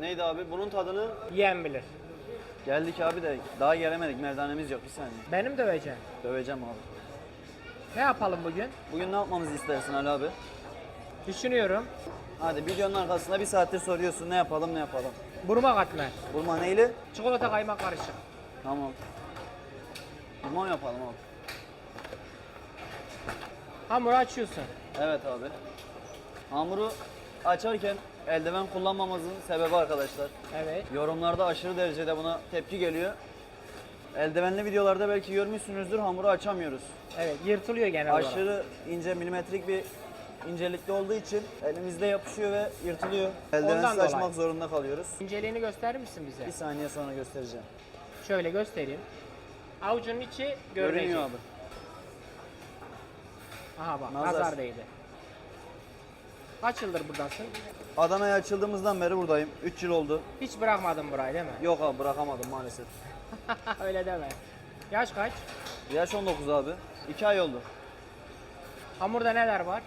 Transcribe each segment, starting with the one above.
Neydi abi? Bunun tadını Yiyen bilir. geldik abi de daha gelemedik. Merdanemiz yok bir saniye. Benim döveceğim. Döveceğim abi. Ne yapalım bugün? Bugün ne yapmamızı istersin Ali abi? Düşünüyorum. Hadi videonun arkasında bir saattir soruyorsun ne yapalım ne yapalım. Burma katmer. Burma neyle? Çikolata kaymak karışık. Tamam. Burma yapalım abi. Hamuru açıyorsun. Evet abi. Hamuru açarken eldiven kullanmamızın sebebi arkadaşlar. Evet. Yorumlarda aşırı derecede buna tepki geliyor. Eldivenli videolarda belki görmüşsünüzdür hamuru açamıyoruz. Evet yırtılıyor genel olarak. Aşırı ince milimetrik bir incelikte olduğu için elimizde yapışıyor ve yırtılıyor. Eldivensiz dolayı. açmak zorunda kalıyoruz. İnceliğini gösterir misin bize? Bir saniye sonra göstereceğim. Şöyle göstereyim. Avucunun içi görünecek. Görünüyor abi. Aha bak Nazar. nazar. değdi. Kaç yıldır buradasın? Adana'ya açıldığımızdan beri buradayım. 3 yıl oldu. Hiç bırakmadın burayı değil mi? Yok abi bırakamadım maalesef. Öyle deme. Yaş kaç? Yaş 19 abi. 2 ay oldu. Hamurda neler var?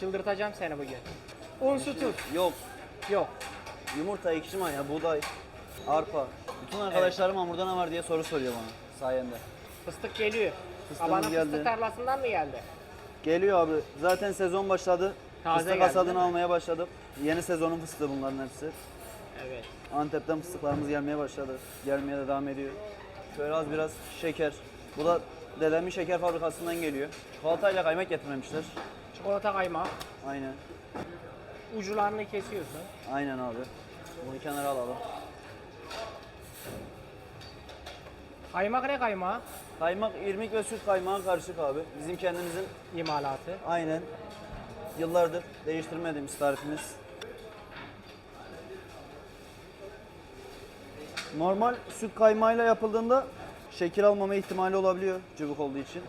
Çıldırtacağım seni bugün. Un su tuz. Yok. Yok. Yumurta, ekşi maya, buğday, arpa. Bütün arkadaşlarım hamurda ne var diye soru soruyor bana sayende. Fıstık geliyor. Fıstığımız Babanın geldi. fıstık tarlasından mı geldi? Geliyor abi. Zaten sezon başladı. Taze Fıstık geldi, hasadını değil mi? almaya başladık. Yeni sezonun fıstığı bunların hepsi. Evet. Antep'ten fıstıklarımız gelmeye başladı. Gelmeye de devam ediyor. Şöyle az biraz şeker. Bu da dedemin şeker fabrikasından geliyor. Çikolatayla kaymak getirmemişler. Çikolata kaymak. Aynen. Ucularını kesiyorsun. Aynen abi. Bunu kenara alalım. Kaymak ne kaymağı? Kaymak, irmik ve süt kaymağı karışık abi. Bizim kendimizin İmalatı. aynen yıllardır değiştirmediğimiz tarifimiz. Normal süt kaymağıyla yapıldığında şekil almama ihtimali olabiliyor cıvık olduğu için.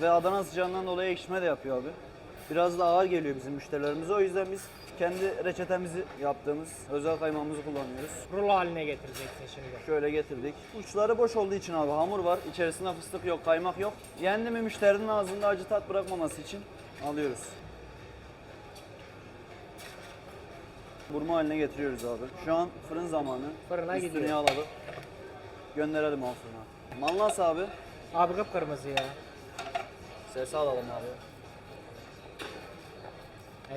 Ve Adana sıcağından dolayı ekşime de yapıyor abi. Biraz da ağır geliyor bizim müşterilerimize. O yüzden biz kendi reçetemizi yaptığımız özel kaymağımızı kullanıyoruz. Rulo haline getireceksin şimdi. Şöyle getirdik. Uçları boş olduğu için abi hamur var. İçerisinde fıstık yok, kaymak yok. Yendi mi müşterinin ağzında acı tat bırakmaması için alıyoruz. Burma haline getiriyoruz abi. Şu an fırın zamanı. Fırına Üstünü gidiyor. yağladık. Gönderelim o fırına. Mallas abi. Abi kıpkırmızı ya. Sesi alalım abi.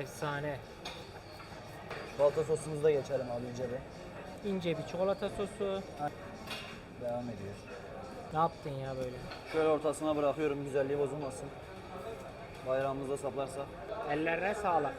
Efsane. Çikolata sosumuzu da geçelim abi ince bir. İnce bir çikolata sosu. Devam ediyor. Ne yaptın ya böyle? Şöyle ortasına bırakıyorum güzelliği bozulmasın. Bayrağımızda saplarsa. Ellerine sağlık.